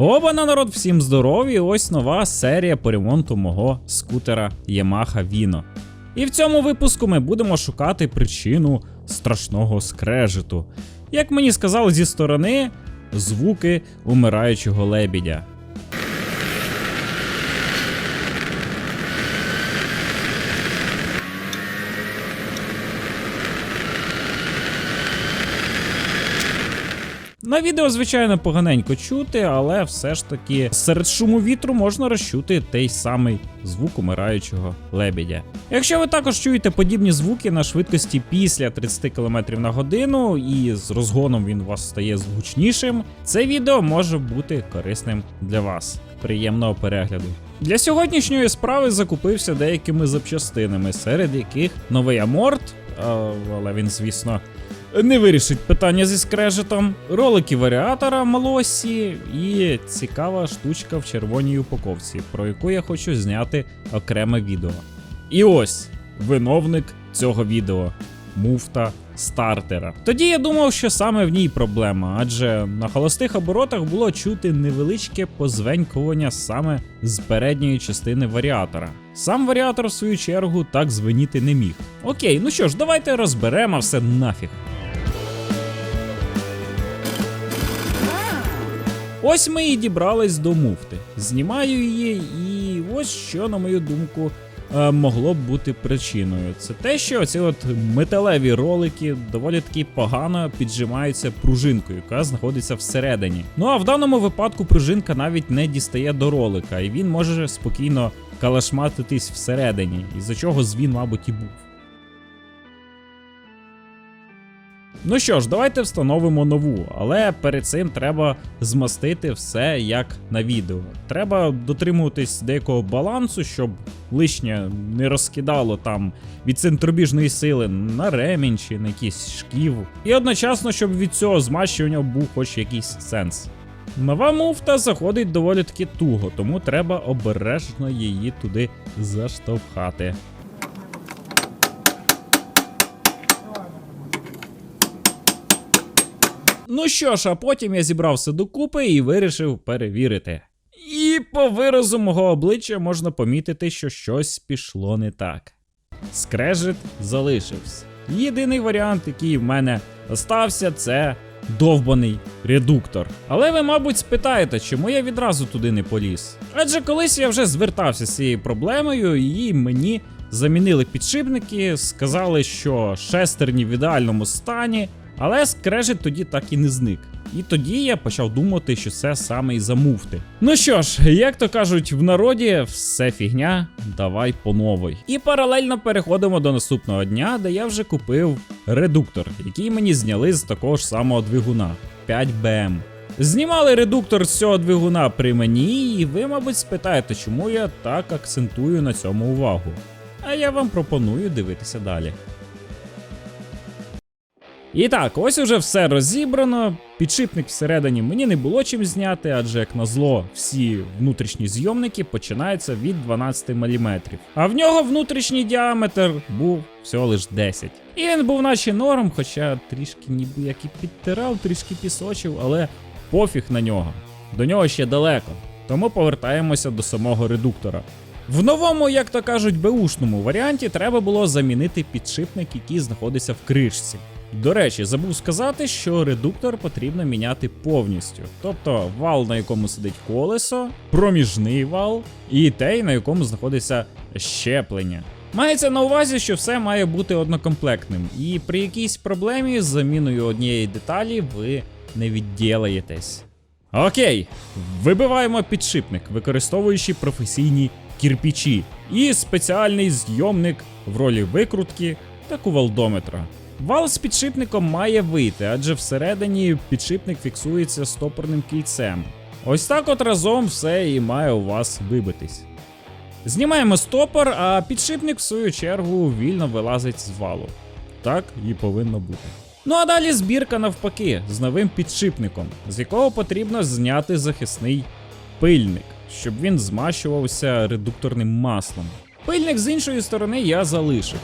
Обана народ, всім здорові! Ось нова серія по ремонту мого скутера Yamaha Vino. І в цьому випуску ми будемо шукати причину страшного скрежету. Як мені сказали зі сторони, звуки умираючого лебідя. На відео, звичайно, поганенько чути, але все ж таки серед шуму вітру можна розчути той самий звук умираючого лебедя. Якщо ви також чуєте подібні звуки на швидкості після 30 км на годину і з розгоном він у вас стає звучнішим, це відео може бути корисним для вас. Приємного перегляду. Для сьогоднішньої справи закупився деякими запчастинами, серед яких новий аморт, але він, звісно, не вирішить питання зі скрежетом, ролики варіатора Малосі і цікава штучка в червоній упаковці, про яку я хочу зняти окреме відео. І ось виновник цього відео муфта стартера. Тоді я думав, що саме в ній проблема, адже на холостих оборотах було чути невеличке позвенькування саме з передньої частини варіатора. Сам варіатор, в свою чергу, так звеніти не міг. Окей, ну що ж, давайте розберемо все нафіг. Ось ми і дібрались до муфти. Знімаю її, і ось що, на мою думку, е, могло б бути причиною. Це те, що ці от металеві ролики доволі таки погано піджимаються пружинкою, яка знаходиться всередині. Ну а в даному випадку пружинка навіть не дістає до ролика, і він може спокійно калашматитись всередині, із-за чого звін, мабуть, і був. Ну що ж, давайте встановимо нову, але перед цим треба змастити все як на відео. Треба дотримуватись деякого балансу, щоб лишнє не розкидало там від центробіжної сили на ремінь чи на якийсь шків. І одночасно, щоб від цього змащування був хоч якийсь сенс. Нова муфта заходить доволі таки туго, тому треба обережно її туди заштовхати. Ну що ж, а потім я зібрався докупи і вирішив перевірити. І по виразу мого обличчя можна помітити, що щось пішло не так. Скрежет залишився. Єдиний варіант, який в мене остався, це довбаний редуктор. Але ви, мабуть, спитаєте, чому я відразу туди не поліз. Адже колись я вже звертався з цією проблемою, і мені замінили підшипники, сказали, що шестерні в ідеальному стані, але скрежет тоді так і не зник. І тоді я почав думати, що це саме із-за муфти. Ну що ж, як то кажуть в народі, все фігня, давай по новій. І паралельно переходимо до наступного дня, де я вже купив редуктор, який мені зняли з такого ж самого двигуна 5BM. Знімали редуктор з цього двигуна при мені, і ви, мабуть, спитаєте, чому я так акцентую на цьому увагу. А я вам пропоную дивитися далі. І так, ось уже все розібрано. Підшипник всередині мені не було чим зняти, адже як назло, всі внутрішні зйомники починаються від 12 мм. А в нього внутрішній діаметр був всього лиш 10. І він був наче норм, хоча трішки ніби як і підтирав, трішки пісочив, але пофіг на нього. До нього ще далеко. Тому повертаємося до самого редуктора. В новому, як то кажуть, беушному варіанті треба було замінити підшипник, який знаходиться в кришці. До речі, забув сказати, що редуктор потрібно міняти повністю. Тобто вал, на якому сидить колесо, проміжний вал і той, на якому знаходиться щеплення. Мається на увазі, що все має бути однокомплектним, і при якійсь проблемі з заміною однієї деталі ви не відділаєтесь. Окей, вибиваємо підшипник, використовуючи професійні кірпічі, і спеціальний зйомник в ролі викрутки та кувалдометра. Вал з підшипником має вийти, адже всередині підшипник фіксується стопорним кільцем. Ось так от разом все і має у вас вибитись. Знімаємо стопор, а підшипник, в свою чергу, вільно вилазить з валу. Так і повинно бути. Ну а далі збірка навпаки з новим підшипником, з якого потрібно зняти захисний пильник, щоб він змащувався редукторним маслом. Пильник з іншої сторони я залишив.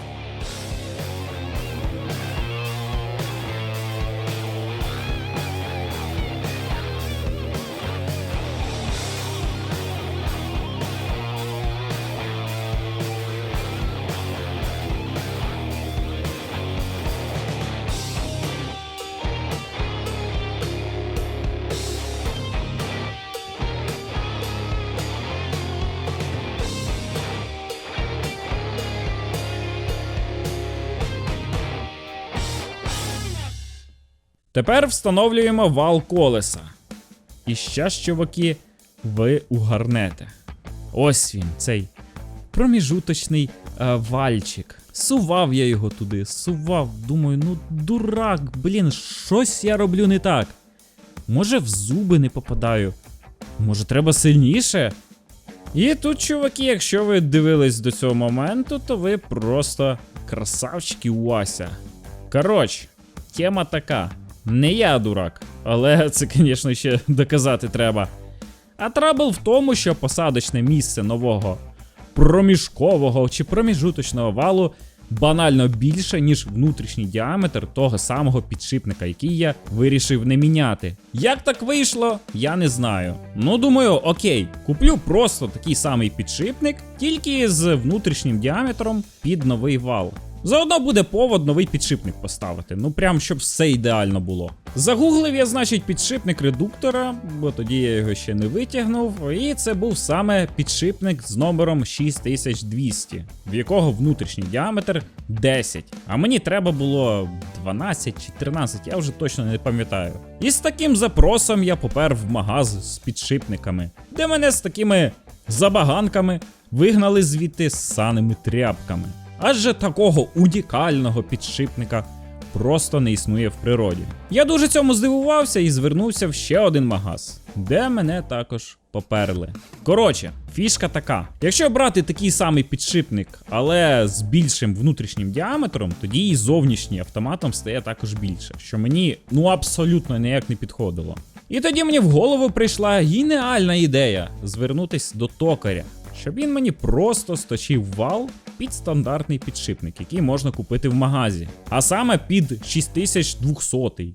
Тепер встановлюємо вал колеса. І щас, чуваки, ви угарнете. Ось він, цей проміжуточний е, вальчик. Сував я його туди, сував. Думаю, ну дурак, блін, щось я роблю не так. Може, в зуби не попадаю. Може, треба сильніше? І тут, чуваки, якщо ви дивились до цього моменту, то ви просто красавчики Уася. Коротше, тема така. Не я дурак, але це, звісно, ще доказати треба. А трабл в тому, що посадочне місце нового проміжкового чи проміжуточного валу банально більше, ніж внутрішній діаметр того самого підшипника, який я вирішив не міняти. Як так вийшло, я не знаю. Ну, думаю, окей, куплю просто такий самий підшипник, тільки з внутрішнім діаметром під новий вал. Заодно буде повод новий підшипник поставити. Ну прям щоб все ідеально було. Загуглив я, значить, підшипник редуктора, бо тоді я його ще не витягнув. І це був саме підшипник з номером 6200, в якого внутрішній діаметр 10. А мені треба було 12 чи 13, я вже точно не пам'ятаю. І з таким запросом я попер в магаз з підшипниками, де мене з такими забаганками вигнали звідти з саними тряпками. Адже такого унікального підшипника просто не існує в природі. Я дуже цьому здивувався і звернувся в ще один магаз, де мене також поперли. Коротше, фішка така: якщо брати такий самий підшипник, але з більшим внутрішнім діаметром, тоді і зовнішній автоматом стає також більше, що мені ну абсолютно ніяк не підходило. І тоді мені в голову прийшла геніальна ідея звернутись до токаря, щоб він мені просто сточив вал під стандартний підшипник, який можна купити в магазі, а саме під 6200.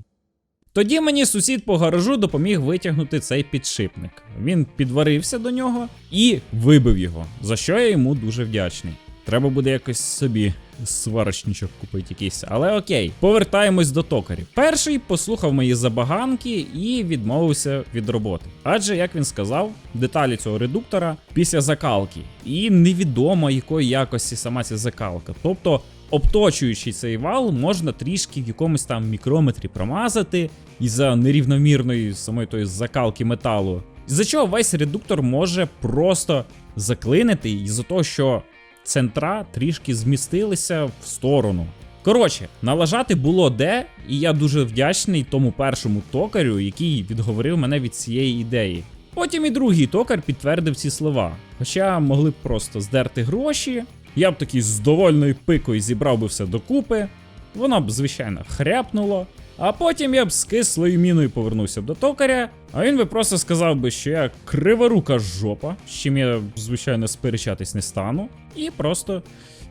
Тоді мені сусід по гаражу допоміг витягнути цей підшипник. Він підварився до нього і вибив його, за що я йому дуже вдячний. Треба буде якось собі сварочничок купити якийсь. Але окей, повертаємось до токарів. Перший послухав мої забаганки і відмовився від роботи. Адже, як він сказав, деталі цього редуктора після закалки. І невідомо якої якості сама ця закалка. Тобто, обточуючи цей вал, можна трішки в якомусь там мікрометрі промазати із-за нерівномірної самої тої закалки металу. Із-за чого весь редуктор може просто заклинити, із-за того, що центра трішки змістилися в сторону. Коротше, налажати було де, і я дуже вдячний тому першому токарю, який відговорив мене від цієї ідеї. Потім і другий токар підтвердив ці слова. Хоча могли б просто здерти гроші, я б такий з довольною пикою зібрав би все докупи, воно б, звичайно, хряпнуло. А потім я б з кислою міною повернувся б до токаря, а він би просто сказав би, що я криворука жопа, з чим я, звичайно, сперечатись не стану, і просто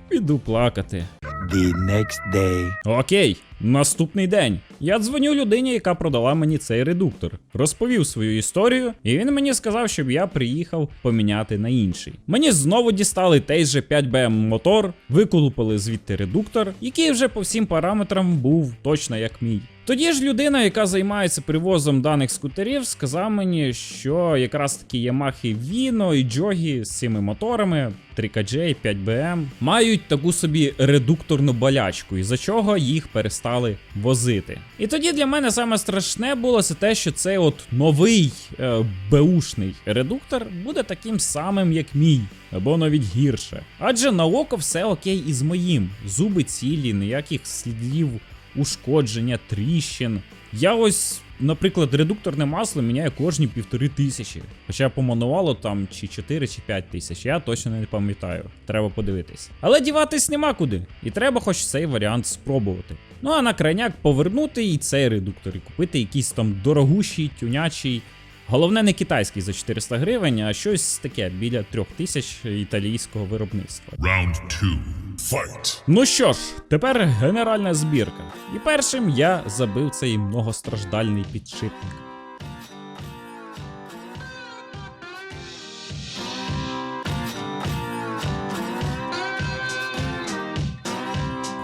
піду плакати. The next day. Окей, наступний день. Я дзвоню людині, яка продала мені цей редуктор. Розповів свою історію, і він мені сказав, щоб я приїхав поміняти на інший. Мені знову дістали той же 5BM мотор, виколупали звідти редуктор, який вже по всім параметрам був точно як мій. Тоді ж людина, яка займається привозом даних скутерів, сказав мені, що якраз таки Yamaha Vino і Jogi з цими моторами 3KJ, 5BM мають таку собі редукторну болячку, із за чого їх перестали возити. І тоді для мене саме страшне було це те, що цей от новий е, беушний редуктор буде таким самим, як мій, або навіть гірше. Адже на око все окей із моїм. Зуби цілі, ніяких слідів ушкодження, тріщин. Я ось, наприклад, редукторне масло міняю кожні півтори тисячі. Хоча по мануалу там чи 4 чи 5 тисяч, я точно не пам'ятаю. Треба подивитись. Але діватись нема куди. І треба хоч цей варіант спробувати. Ну а на крайняк повернути і цей редуктор, і купити якийсь там дорогущий, тюнячий. Головне не китайський за 400 гривень, а щось таке біля 3000 італійського виробництва. Round two. Fight. Ну що ж, тепер генеральна збірка. І першим я забив цей многостраждальний підшипник.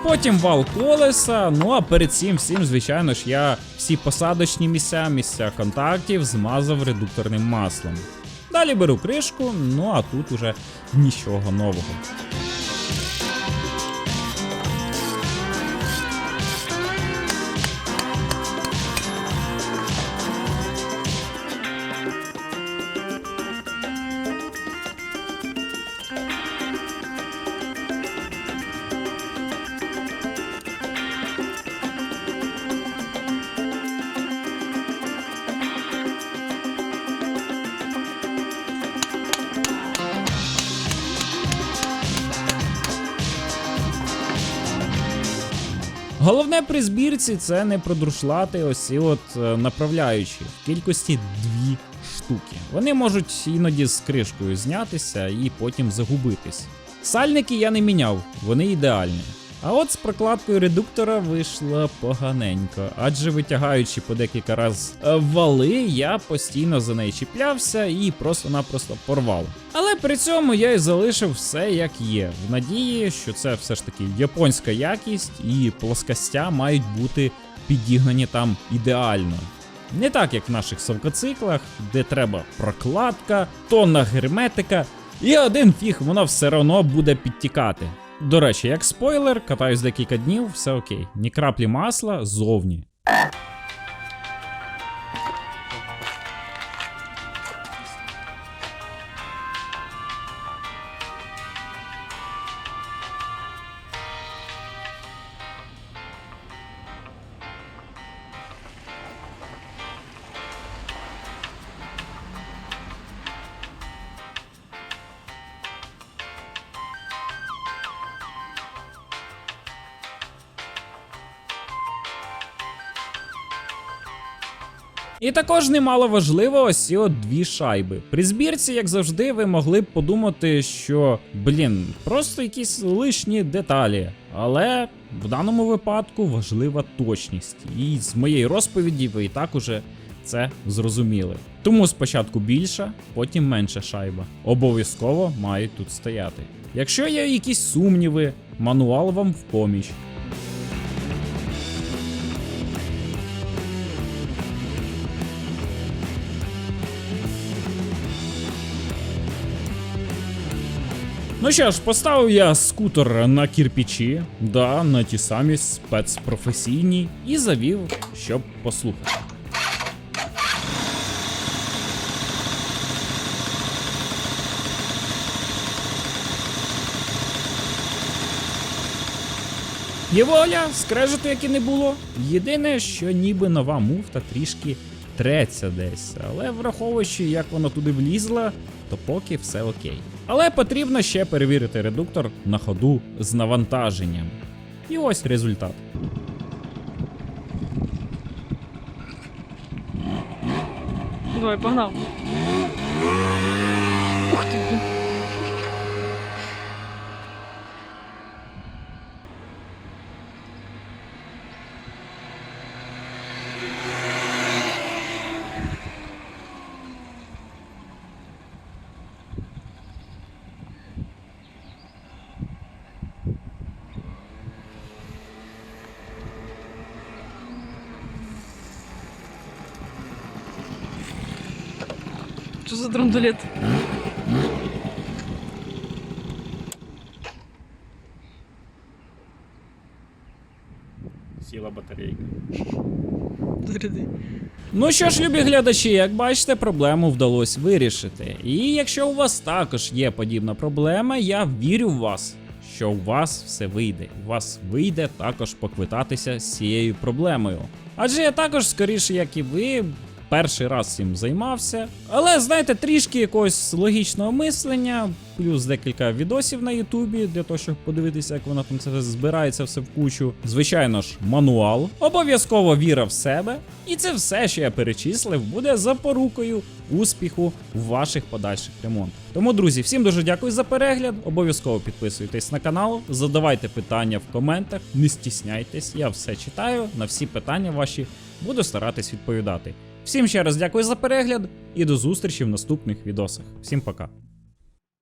Потім вал колеса. Ну а перед цим всім, звичайно ж, я всі посадочні місця, місця контактів змазав редукторним маслом. Далі беру кришку, ну а тут уже нічого нового. Головне при збірці це не продрушлати ось от е, направляючі в кількості дві штуки. Вони можуть іноді з кришкою знятися і потім загубитись. Сальники я не міняв, вони ідеальні. А от з прокладкою редуктора вийшло поганенько, адже витягаючи по декілька раз е, вали, я постійно за неї чіплявся і просто-напросто порвав. Але при цьому я і залишив все як є, в надії, що це все ж таки японська якість і плоскостя мають бути підігнані там ідеально. Не так, як в наших совкоциклах, де треба прокладка, тонна герметика, і один фіг воно все одно буде підтікати. До речі, як спойлер, катаюсь декілька днів, все окей. Ні краплі масла зовні. І також немало важливо ось ці от дві шайби. При збірці, як завжди, ви могли б подумати, що блін, просто якісь лишні деталі. Але в даному випадку важлива точність. І з моєї розповіді ви і так уже це зрозуміли. Тому спочатку більша, потім менша шайба. Обов'язково мають тут стояти. Якщо є якісь сумніви, мануал вам в поміч. Ну що ж, поставив я скутер на кірпічі, да, на ті самі спецпрофесійні, і завів, щоб послухати. Є воля, скрежету, як і не було. Єдине, що ніби нова муфта трішки треться десь, але враховуючи, як вона туди влізла, то поки все окей. Але потрібно ще перевірити редуктор на ходу з навантаженням. І ось результат. Давай, погнав. Ух ты, За драндулет? Сіла батарейка. Заряди. Ну що ж, любі глядачі, як бачите, проблему вдалося вирішити. І якщо у вас також є подібна проблема, я вірю в вас, що у вас все вийде. У вас вийде також поквитатися з цією проблемою. Адже я також, скоріше, як і ви, перший раз цим займався. Але знаєте, трішки якогось логічного мислення, плюс декілька відосів на Ютубі для того, щоб подивитися, як воно там це збирається все в кучу. Звичайно ж, мануал, обов'язково віра в себе. І це все, що я перечислив, буде запорукою успіху в ваших подальших ремонтах. Тому, друзі, всім дуже дякую за перегляд. Обов'язково підписуйтесь на канал, задавайте питання в коментах, не стісняйтесь, я все читаю. На всі питання ваші буду старатись відповідати. Всім ще раз дякую за перегляд і до зустрічі в наступних відосах. Всім пока.